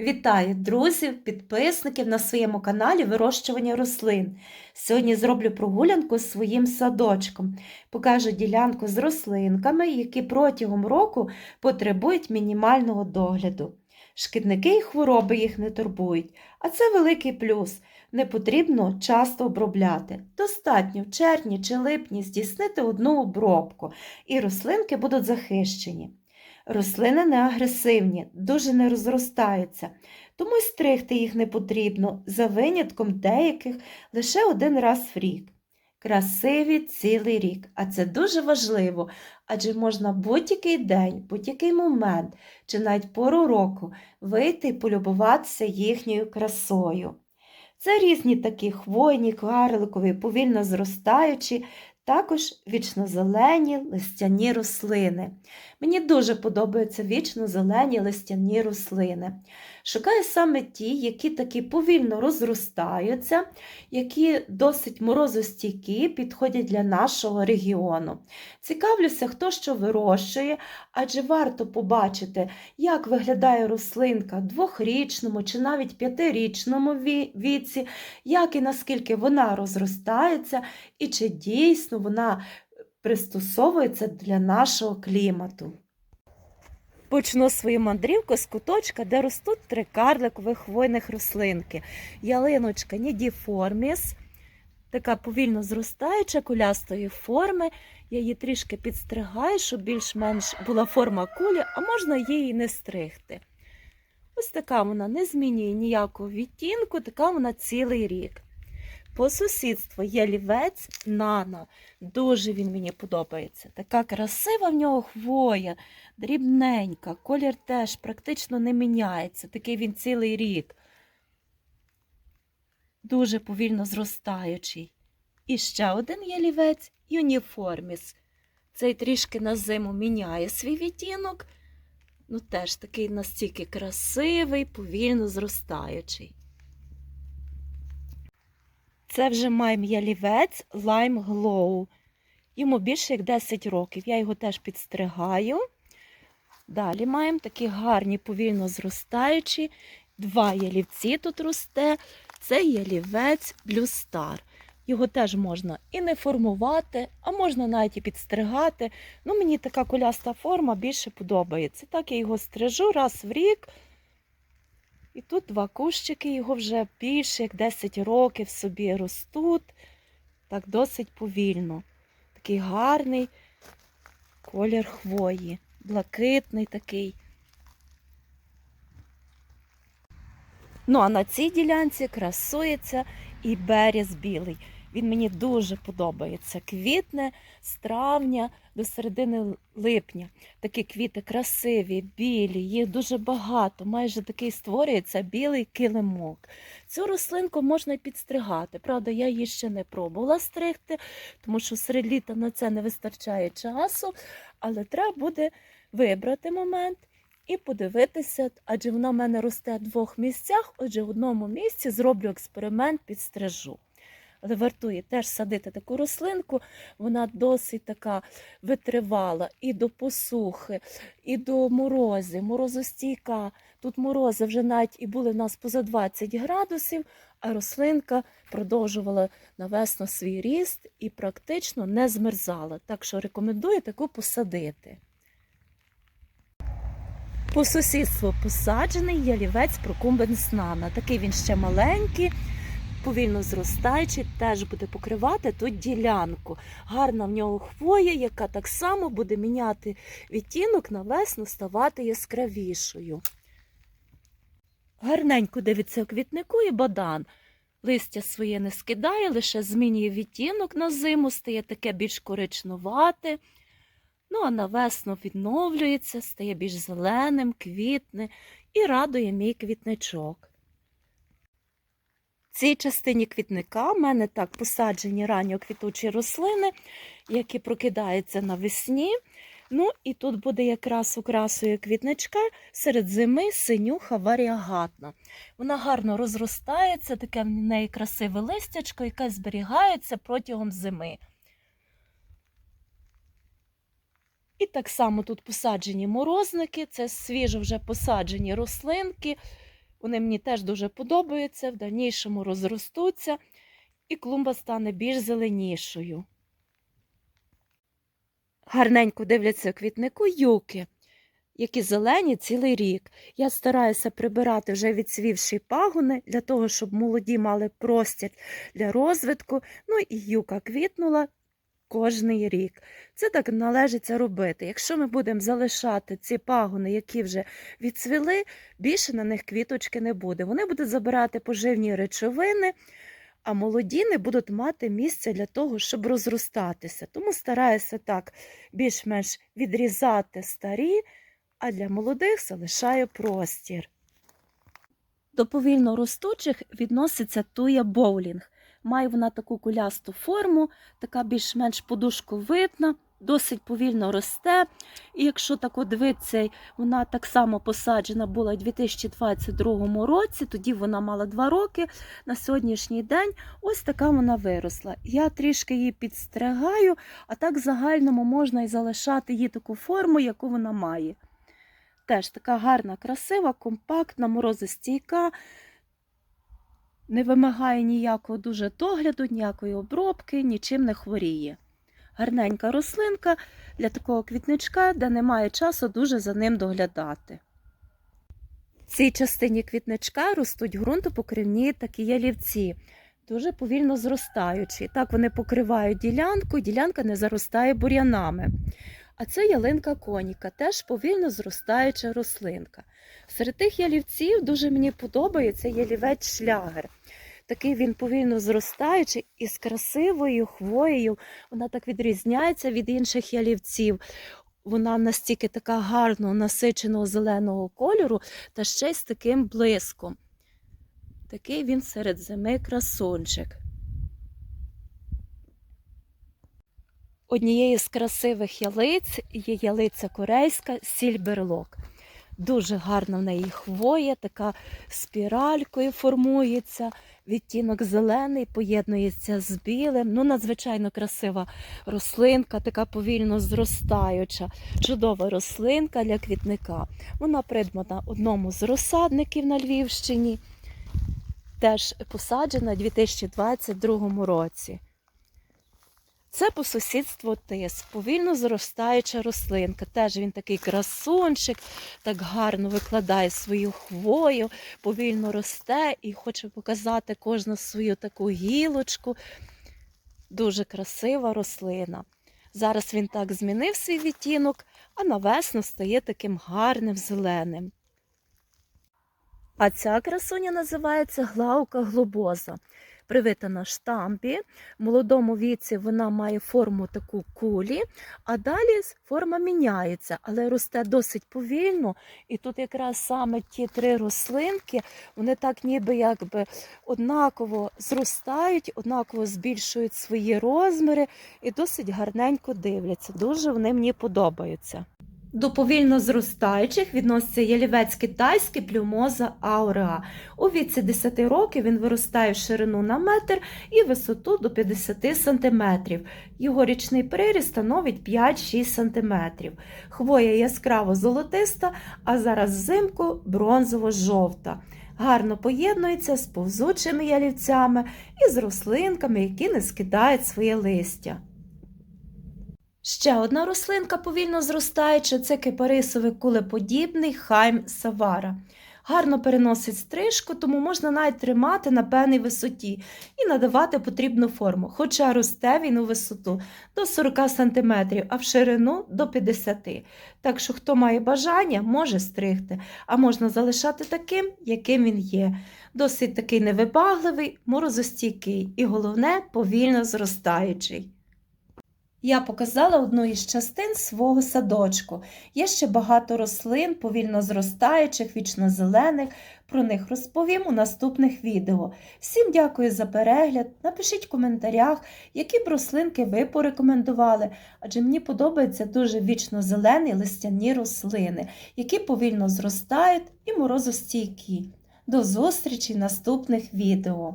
Вітаю друзів, підписників на своєму каналі Вирощування рослин. Сьогодні зроблю прогулянку з своїм садочком. Покажу ділянку з рослинками, які протягом року потребують мінімального догляду. Шкідники і хвороби їх не турбують, а це великий плюс. Не потрібно часто обробляти. Достатньо в червні чи липні здійснити одну обробку, і рослинки будуть захищені. Рослини не агресивні, дуже не розростаються, тому й стригти їх не потрібно, за винятком деяких лише один раз в рік. Красиві цілий рік, а це дуже важливо, адже можна будь-який день, будь-який момент чи навіть пору року вийти і полюбуватися їхньою красою. Це різні такі хвойні, карликові, повільно зростаючі, також вічнозелені листяні рослини. Мені дуже подобаються вічно-зелені листяні рослини. Шукаю саме ті, які такі повільно розростаються, які досить морозостійкі, підходять для нашого регіону. Цікавлюся, хто що вирощує, адже варто побачити, як виглядає рослинка в двохрічному чи навіть п'ятирічному віці, як і наскільки вона розростається, і чи дійсно вона пристосовується для нашого клімату. Почну свою мандрівку з куточка, де ростуть три карликових хвойних рослинки. Ялиночка нідіформіс, така повільно зростаюча, кулястої форми. Я її трішки підстригаю, щоб більш-менш була форма кулі, а можна її не стригти. Ось така вона не змінює ніякого відтінку, така вона цілий рік. По сусідству є лівець нано. Дуже він мені подобається. Така красива в нього хвоя, дрібненька, колір теж практично не міняється. Такий він цілий рік. Дуже повільно зростаючий. І ще один є лівець юніформіс. Цей трішки на зиму міняє свій відтінок. Ну, теж такий настільки красивий, повільно зростаючий. Це вже маємо ялівець Lime Glow. Йому більше як 10 років. Я його теж підстригаю. Далі маємо такі гарні, повільно зростаючі. Два ялівці тут росте. Це ялівець Blue Star. Його теж можна і не формувати, а можна навіть і підстригати. Ну, мені така коляста форма більше подобається. Так я його стрижу раз в рік. І тут два кущики, його вже більше, як 10 років собі ростуть. Так досить повільно. Такий гарний колір хвої, блакитний такий. Ну, а на цій ділянці красується і берез білий. Він мені дуже подобається. Квітне з травня до середини липня. Такі квіти красиві, білі, їх дуже багато. Майже такий створюється білий килимок. Цю рослинку можна підстригати. Правда, я її ще не пробувала стригти, тому що серед літа на це не вистачає часу, але треба буде вибрати момент. І подивитися, адже вона в мене росте в двох місцях, отже, в одному місці зроблю експеримент, підстрижу. Але вартує теж садити таку рослинку, вона досить така витривала і до посухи, і до морозів, морозостійка. Тут морози вже навіть і були в нас поза 20 градусів, а рослинка продовжувала навесно свій ріст і практично не змерзала. Так що рекомендую таку посадити. По сусідству посаджений ялівець прокумбенс нана. Такий він ще маленький, повільно зростаючий, теж буде покривати тут ділянку. Гарна в нього хвоя, яка так само буде міняти відтінок на весну, ставати яскравішою. Гарненько дивиться квітнику і бадан. Листя своє не скидає, лише змінює відтінок на зиму, стає таке більш коричнувате. Ну, а на весну відновлюється, стає більш зеленим, квітне і радує мій квітничок. Цій частині квітника в мене так посаджені ранньоквітучі рослини, які прокидаються навесні. Ну, і тут буде якраз украсою квітничка серед зими синюха варіагатна. Вона гарно розростається, таке в неї красиве листячко, яке зберігається протягом зими. І так само тут посаджені морозники, це свіжо вже посаджені рослинки. Вони мені теж дуже подобаються, в дальнішому розростуться, і клумба стане більш зеленішою. Гарненько дивляться квітнику юки, які зелені цілий рік. Я стараюся прибирати вже відсвівші пагони для того, щоб молоді мали простір для розвитку. Ну і юка квітнула кожний рік. Це так належиться робити. Якщо ми будемо залишати ці пагони, які вже відцвіли, більше на них квіточки не буде. Вони будуть забирати поживні речовини, а молоді не будуть мати місця для того, щоб розростатися. Тому стараюся так більш-менш відрізати старі, а для молодих залишаю простір. До повільно ростучих відноситься туя боулінг. Має вона таку кулясту форму, така більш-менш подушковидна, досить повільно росте. І якщо так дивитися, вона так само посаджена була у 2022 році, тоді вона мала 2 роки. На сьогоднішній день ось така вона виросла. Я трішки її підстригаю, а так загальному можна і залишати їй таку форму, яку вона має. Теж така гарна, красива, компактна, морозостійка не вимагає ніякого дуже догляду, ніякої обробки, нічим не хворіє. Гарненька рослинка для такого квітничка, де немає часу дуже за ним доглядати. В цій частині квітничка ростуть ґрунтопокривні такі ялівці, дуже повільно зростаючі. Так вони покривають ділянку, ділянка не заростає бур'янами. А це ялинка коніка, теж повільно зростаюча рослинка. Серед тих ялівців дуже мені подобається ялівець шлягер. Такий він повільно зростаючий і з красивою хвоєю. Вона так відрізняється від інших ялівців. Вона настільки така гарного, насиченого зеленого кольору, та ще й з таким блиском. Такий він серед зими красунчик. Однією з красивих ялиць є ялиця корейська сільберлок. Дуже гарна в неї хвоя, така спіралькою формується, відтінок зелений поєднується з білим. Ну, надзвичайно красива рослинка, така повільно зростаюча, чудова рослинка для квітника. Вона придбана одному з розсадників на Львівщині, теж посаджена у 2022 році. Це по сусідству тис, повільно зростаюча рослинка. Теж він такий красунчик, так гарно викладає свою хвою, повільно росте і хоче показати кожну свою таку гілочку. Дуже красива рослина. Зараз він так змінив свій відтінок, а на весну стає таким гарним зеленим. А ця красуня називається глаука глобоза привита на штампі. В молодому віці вона має форму таку кулі, а далі форма міняється, але росте досить повільно. І тут якраз саме ті три рослинки, вони так ніби якби однаково зростають, однаково збільшують свої розміри і досить гарненько дивляться. Дуже вони мені подобаються. До повільно зростаючих відноситься ялівець китайський плюмоза ауреа. У віці 10 років він виростає в ширину на метр і висоту до 50 см. Його річний приріст становить 5-6 см. Хвоя яскраво золотиста, а зараз взимку бронзово-жовта. Гарно поєднується з повзучими ялівцями і з рослинками, які не скидають своє листя. Ще одна рослинка повільно зростаюча це кипарисовий кулеподібний хайм савара. Гарно переносить стрижку, тому можна навіть тримати на певній висоті і надавати потрібну форму, хоча росте він у висоту до 40 см, а в ширину до 50 см. Так що, хто має бажання, може стригти, а можна залишати таким, яким він є. Досить такий невибагливий, морозостійкий і, головне, повільно зростаючий. Я показала одну із частин свого садочку. Є ще багато рослин, повільно зростаючих, вічно-зелених. Про них розповім у наступних відео. Всім дякую за перегляд. Напишіть в коментарях, які б рослинки ви порекомендували, адже мені подобаються дуже вічно-зелені листяні рослини, які повільно зростають і морозостійкі. До зустрічі в наступних відео!